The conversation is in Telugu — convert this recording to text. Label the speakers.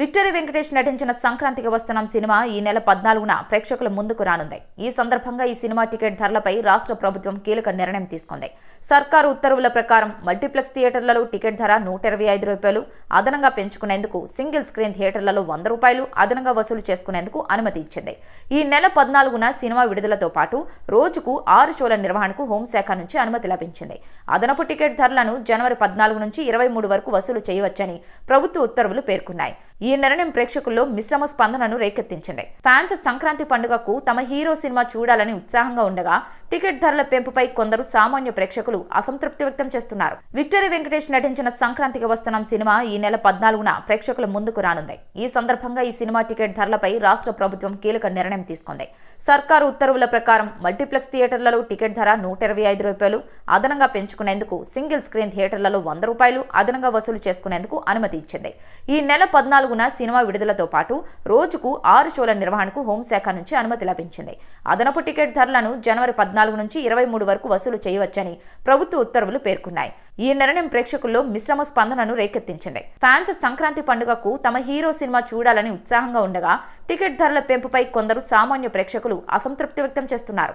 Speaker 1: విక్టరీ వెంకటేష్ నటించిన సంక్రాంతికి వస్తున్నాం సినిమా ఈ నెల పద్నాలుగున ప్రేక్షకుల ముందుకు రానుంది. ఈ సందర్భంగా ఈ సినిమా టికెట్ ధరలపై రాష్ట్ర ప్రభుత్వం కీలక నిర్ణయం తీసుకుంది. సర్కారు ఉత్తర్వుల ప్రకారం మల్టీప్లెక్స్ థియేటర్లలో టికెట్ ధర నూట ఇరవై ఐదు రూపాయలు అదనంగా పెంచుకునేందుకు సింగిల్ స్క్రీన్ థియేటర్లలో వంద రూపాయలు అదనంగా వసూలు చేసుకునేందుకు అనుమతి ఇచ్చింది. ఈ నెల పద్నాలుగున సినిమా విడుదలతో పాటు రోజుకు ఆరు షోల నిర్వహణకు హోంశాఖ నుంచి అనుమతి లభించింది. అదనపు టికెట్ ధరలను జనవరి పద్నాలుగు నుంచి ఇరవై మూడు వరకు వసూలు చేయవచ్చని ప్రభుత్వ ఉత్తర్వులు పేర్కొన్నాయి. ఈ నిర్ణయం ప్రేక్షకుల్లో మిశ్రమ స్పందనను రేకెత్తించింది. ఫ్యాన్స్ సంక్రాంతి పండుగకు తమ హీరో సినిమా చూడాలని ఉత్సాహంగా ఉండగా టికెట్ ధరల పెంపుపై కొందరు సామాన్య ప్రేక్షకులు అసంతృప్తి వ్యక్తం చేస్తున్నారు. విక్టరీ వెంకటేష్ నటించిన సంక్రాంతికి వస్తున్నాం సినిమా ఈ నెల పద్నాలుగున ప్రేక్షకుల ముందుకు రానుంది. ఈ సందర్భంగా ఈ సినిమా టికెట్ ధరలపై రాష్ట్ర ప్రభుత్వం కీలక నిర్ణయం తీసుకుంది. సర్కారు ఉత్తర్వుల ప్రకారం మల్టీప్లెక్స్ థియేటర్లలో టికెట్ ధర నూట ఇరవై ఐదు రూపాయలు అదనంగా పెంచుకునేందుకు సింగిల్ స్క్రీన్ థియేటర్లలో వంద రూపాయలు అదనంగా వసూలు చేసుకునేందుకు అనుమతి ఇచ్చింది. ఈ నెల పద్నాలుగున సినిమా విడుదలతో పాటు రోజుకు ఆరు షోల నిర్వహణకు హోంశాఖ నుంచి అనుమతి లభించింది. అదనపు టికెట్ ధరలను జనవరి పద్నాలుగు నుంచి ఇరవై మూడు వరకు వసూలు చేయవచ్చని ప్రభుత్వ ఉత్తర్వులు పేర్కొన్నాయి. ఈ నిర్ణయం ప్రేక్షకుల్లో మిశ్రమ స్పందనను రేకెత్తించింది. ఫ్యాన్స్ సంక్రాంతి పండుగకు తమ హీరో సినిమా చూడాలని ఉత్సాహంగా ఉండగా టికెట్ ధరల పెంపుపై కొందరు సామాన్య ప్రేక్షకులు అసంతృప్తి వ్యక్తం చేస్తున్నారు.